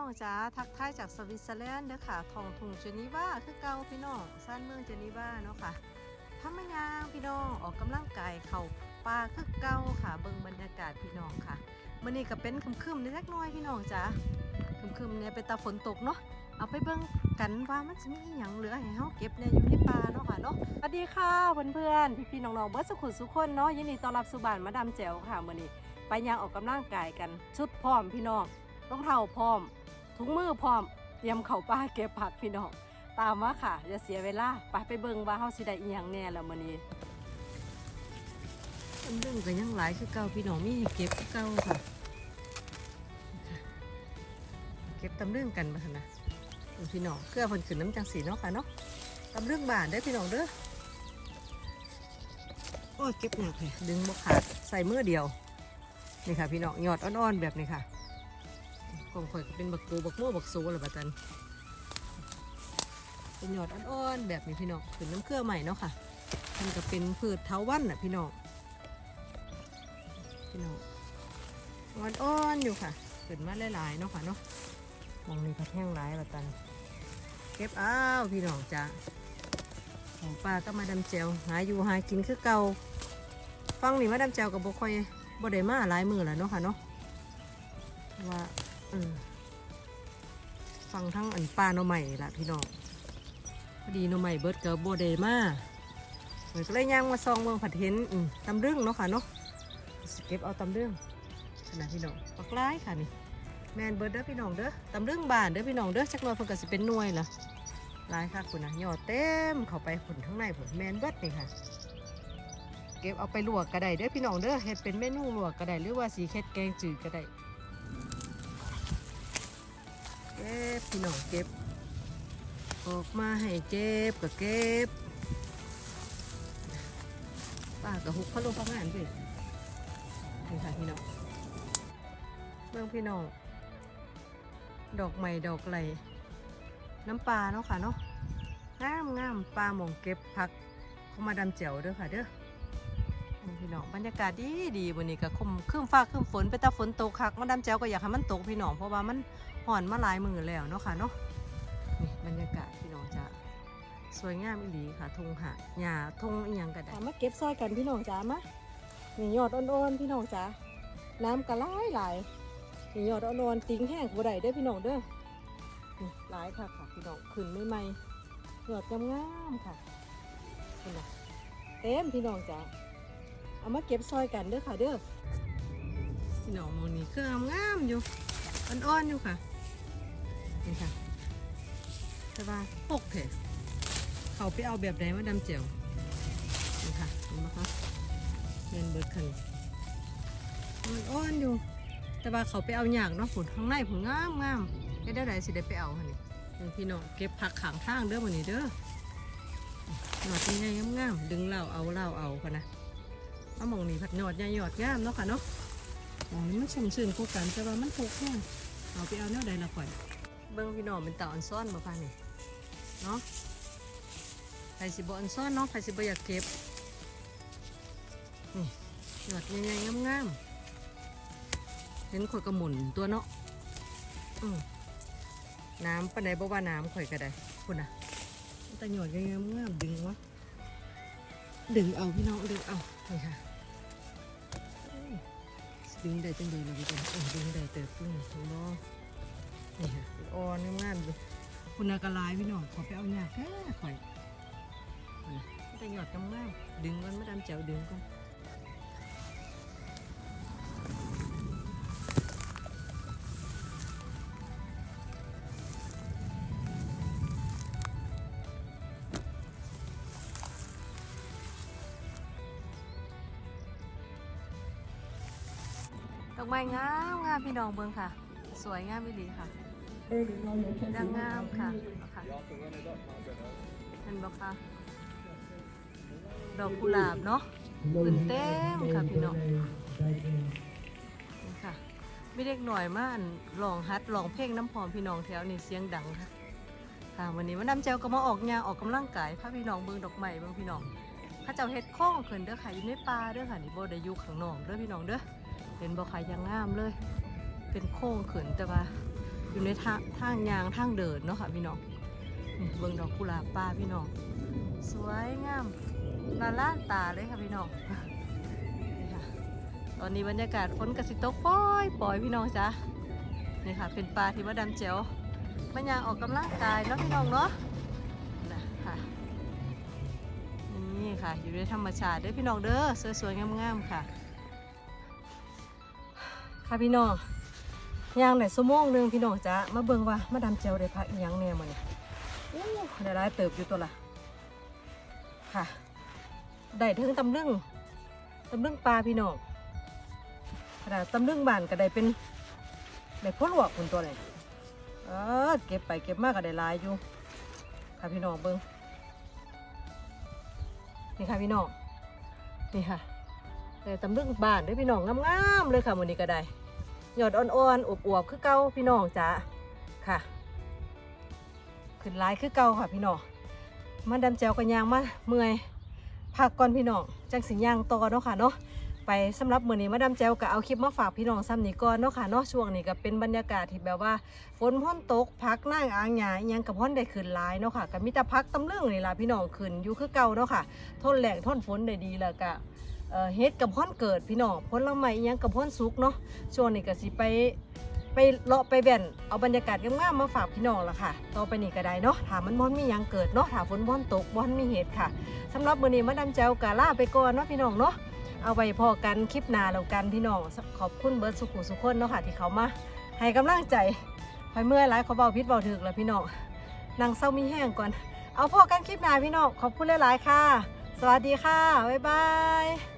น้องจ๋าทักทายจากสวิตเซอร์แลนด์เด้อค่ะทองถุงเจนีวาคือเก่าพี่น้องซ่านเมืองเจนีวาเนาะค่ะพามายางพี่น้องออกกำลังกายเข่าป่าคือเก่าค่ะเบิ่งบรรยากาศพี่น้องค่ะมื้อนี้ก็เป็นคึมๆนิดเล็กน้อยพี่น้องจ๋าครึมๆเนี่ยเป็นตาฝนตกเนาะเอาไปเบิ่งกันว่ามันจะมีอหยังเหลือให้เฮาเก็บเนี่ยอยู่ในป่าเนาะค่ะเนาะสวัสดีค่ะเพื่อนๆพี่ๆน้องๆเบิร์ดสุขุมสุขคนเนาะยินดีต้อนรับสู่บ้านมาดามแจ๋วค่ะมื้อนี้ไปยางออกกำลังกายกันชุดพร้อมพี่น้อง ต้องเท้าพร้อม ถุงมือพร้อม เตรียมเข่าป้าเก็บผักพี่น้อง ตามมาค่ะ อย่าเสียเวลา ไปไปเบิ่งว่าเฮาสิได้อีหยังแน่แล้วมื้อนี้ตำลึงก็ยังหลายคือเก่าพี่น้องมีให้เก็บคือเก่าค่ะ เก็บตำลึงกันบ่ซั่นนะพี่น้องเครือเพิ่นขึ้นน้ำจังสีเนาะค่ะเนาะตำลึงบานเด้พี่น้องเด้อโอ้ยเก็บหนักเลยดึงบ่ขาดใส่มือเดียว นี่ค่ะพี่น้องยอดอ่อนๆแบบนี้ค่ะ ของข่อยก็เป็นบักกูบักโม่บักซูหรอบัตันเป็นยอดอ่อนๆแบบนี้พี่น้องเป็นน้ำเครือใหม่เนาะค่ะมันก็เป็นพืชเท้าวันน่ะพี่น้องพี่น้องอ่อนๆอยู่ค่ะขึ้นมาหลายๆเนาะค่ะเนาะมองนี่ก็แห้งหลายบัตันเก็บอ้าวพี่น้องจ้าของปลาก็มาดำเจวหาอยู่หากินคือเก่าฟังนี่มาดำเจวกับบ่ค่อยบ่ได้มาหลายมือแล้วเนาะค่ะเนาะว่า ฟังทั้งอันปลาโนใหม่ละพี่น้องพอดีโนใหม่เบิร์ดเกิร์โบเดมาเหมือนก็เลยย่างมาซองเมืองผัดเห็นตำเรื่องเนาะค่ะเนาะสเก็บเอาตำเรื่องขนาดพี่น้องปักร้ายค่ะนี่แมนเบิร์ดเด้อพี่น้องเด้อตำเรื่องบานเด้อพี่น้องเด้อจักหน่อยเพิ่นก็สิเป็นหน่วยละลายค่ะคุณนะยอดเต็มเข้าไปผลข้างในผลแมนเบิร์ดนี่ค่ะ เก็บเอาไปลวกก็ไดเด้อพี่น้องเด้อเฮ็ดเป็นเมนูลวกก็ไดหรือว่าสีเค็ดแกงจืดก็ได เก็บพี่น้องเก็บ ออกมาให้เก็บก็เก็บป้ากับฮุกเขาลงพักงานไปนี่ค่ะพี่น้องเบื้องพี่น้องดอกใหม่ดอกไหลน้ำปลาเนาะค่ะเนาะงามงามปลาหมองเก็บผักเขามาดำเจียวเด้อค่ะเด้อพี่น้องบรรยากาศดีดีวันนี้ก็คมครึ่งฟ้าครึ่งฝนไปแต่ฝนตกคักมาดำเจียวก็อยากให้มันตกพี่น้องเพราะว่ามัน ห่อนมาหลายมือแล้วเนาะค่ะเนาะนี่บรรยากาศพี่น้องจ้าสวยงามอีหลีค่ะทงหะหญ้าทงอีหยังก็ได้มาเก็บซอยกันพี่น้องจ้ามานี่ยอดอ่อนๆพี่น้องจ้าน้ำกระไหลไหลายนี่ยอดอ่อนๆติ้งแห้งบ่ได้เด้อพี่น้องเด้อนี่หลายค่ะค่ะพี่น้องขึ้นไม่ไหมยอดงามๆค่ะนี่นะเต็มพี่น้องจ้าเอามาเก็บซอยกันเด้อค่ะเด้อพี่น้องมองนี่เครื่องงามๆอยู่อ่อนๆอยู่ค่ะ นี่ค่ะใช่ป่ะปกเถอะเขาไปเอาแบบไหนมาดำเจียวนี่ค่ะเห็นไหมคะเงินเบิดคันมันอ่อนอยู่ แต่ว่าเขาไปเอาหยากเนาะผลข้างในผลงามงามได้ได้ไหนสิได้ไปเอาค่ะนี่นี่พี่น้องเก็บผักขางทางเด้อวันนี้เด้อหนอดใหญ่ๆงามๆดึงเหล่าเอาเหล่าเอาค่ะนะเอามองนี่ผัดหยอดใหญ่หยอดงามเนาะค่ะเนาะมองนี้มันชุ่มชื่นคู่กันแต่ว่ามันถูกแห้งเอาไปเอาแนวใดละข่อย เบิ่งพี่น้องเป็นตาอันซ่อนบ่คะนี่เนาะใครสิบ่อันซ่อนเนาะใครสิบ่อยากเก็บนี่หยอดใหญ่ๆงามๆเห็นข่อยกระหมุนตัวเนาะอืมน้ำปานใดบ่ว่าน้ำข่อยก็ได้คุณน่ะแต่หยอดใหญ่ๆงามๆดึงวะดึงเอาพี่น้องดึงเอานี่ค่ะดึงได้จังเลยเลยพี่เออดึงได้เติบตึ้งถูกบ่ นี่ค่ะอ่อนงามๆอยู่คุณนากระลายพี่น้องขอไปเอาหยาแค่ข่อยนี่แต่หยอดกำงามดึงมันไม่ดันเจ้าดึงก่อนดอกไม้งามงามพี่น้องเบิ่งค่ะ สวยงามอีหลีค่ะ ดังงามค่ะค่ะเห็นบ่คะดอกกุหลาบเนาะขึ้นเต็มค่ะพี่น้องนี่ค่ะไมีเด็กหน่อยมาอันลองฮัดลองเพลงน้ำพรพี่น้องแถวนี่เสียงดังค่ะค่ะวันนี้มาดำเจลก็มาออกงานออกกำลังกายพาพี่น้องเบิ่งดอกไม้เบิ่งพี่น้องข้าเจ้าเฮ็ดข้องขึ้นเด้อค่ะอยู่ในป่าเด้อค่ะนี่บ่ได้อยู่ข้างนอกเด้อพี่น้องเด้อเห็นบ่ค่ะยังงามเลย เป็นโค้งขึ้นแต่ว่า อยู่ในทางทางยางทางเดินเนาะค่ะพี่น้องเบิ่งดอกกุหลาบป่าพี่น้องสวยงามละล่านตาเลยค่ะพี่น้องนี่ค่ะตอนนี้บรรยากาศฝนกระสิตกปล่อยปล่อยพี่น้องจ้ะนี่ค่ะ เป็นปลาที่ว่าดำเจียวมันยางออกกำลังกายเนาะพี่น้องเนาะนะค่ะนี่ค่ะ อยู่ในธรรมชาติเด้อพี่น้องเด้อสวยๆงามๆค่ะ ค่ะพี่น้อง ย่างไหนสมองหนึงพี่น้องจ้ะมาเบิ่งว่ามาดำเจียวได้พักอีหยังแน่มื้อนี้อู้ได้หลายเติบอยู่ตัวละค่ะ ได้ถึงตำลึงตำลึงปลาพี่น้องขนาดตำลึงบานก็ได้เป็นได้พ่อหลวกคนตัวเลยเออเก็บไปเก็บมากก็ได้ลายอยู่ ค่ะพี่น้องเบิ่งนี่ค่ะพี่น้องนี่ค่ะแต่ตำลึงบานด้วยพี่น้องงามๆเลยค่ะวันนี้ก็ได้ หยอดอ่อนๆอวบๆคือเก่าพี่น้องจ้าค่ะ ขึ้นหลายคือเก่าค่ะพี่น้องมาดำแจวกันยางมาเมื่อยพักก่อนพี่น้องจังสิย่างต่อเนาะค่ะเนาะไปสำหรับมื้อนี้มาดามแจวก็เอาคลิปมาฝากพี่น้องซ้ำนี้ก่อนเนาะค่ะเนาะช่วงนี้ก็เป็นบรรยากาศที่แบบว่าฝนพ่นตกพักนั่งอ่างหยาอิหยังกับพ่นได้ขึ้นหลายเนาะค่ะก็มีแต่พักตำลึงนี่ล่ะพี่น้องขึ้นอยู่คือเก่าเนาะค่ะทนแรงทนฝนได้ดีแล้วก็ เฮ็ดกับพ่นเกิดพี่น้องผลไม้อิหยังกับพ่นสุกเนาะช่วงนี้ก็สิไปไปเลาะไปแบ่นเอาบรรยากาศงามๆมาฝากพี่น้องละค่ะ ต่อไปนี้ก็ได้เนาะถามมันบ่มียังเกิดเนาะถ้าฝนบ่ตกบ่มีเหตุค่ะสำหรับมื้อนี้มาดามแจวกาล่าไปก่อนเนาะพี่น้องเนาะเอาไว้พอกันคลิปหน้าแล้วกันพี่น้องขอบคุณเบิร์ดสุขุสุขคนเนาะค่ะที่เขามาให้กำลังใจคอยเมื่อยหลายเขาเบาพิษเบาถึกแล้วพี่น้องนางเศร้ามีแห้งก่อน เอาพอกันคลิปหน้าพี่น้องขอบคุณหลายๆค่ะ สวัสดีค่ะ บ๊ายบาย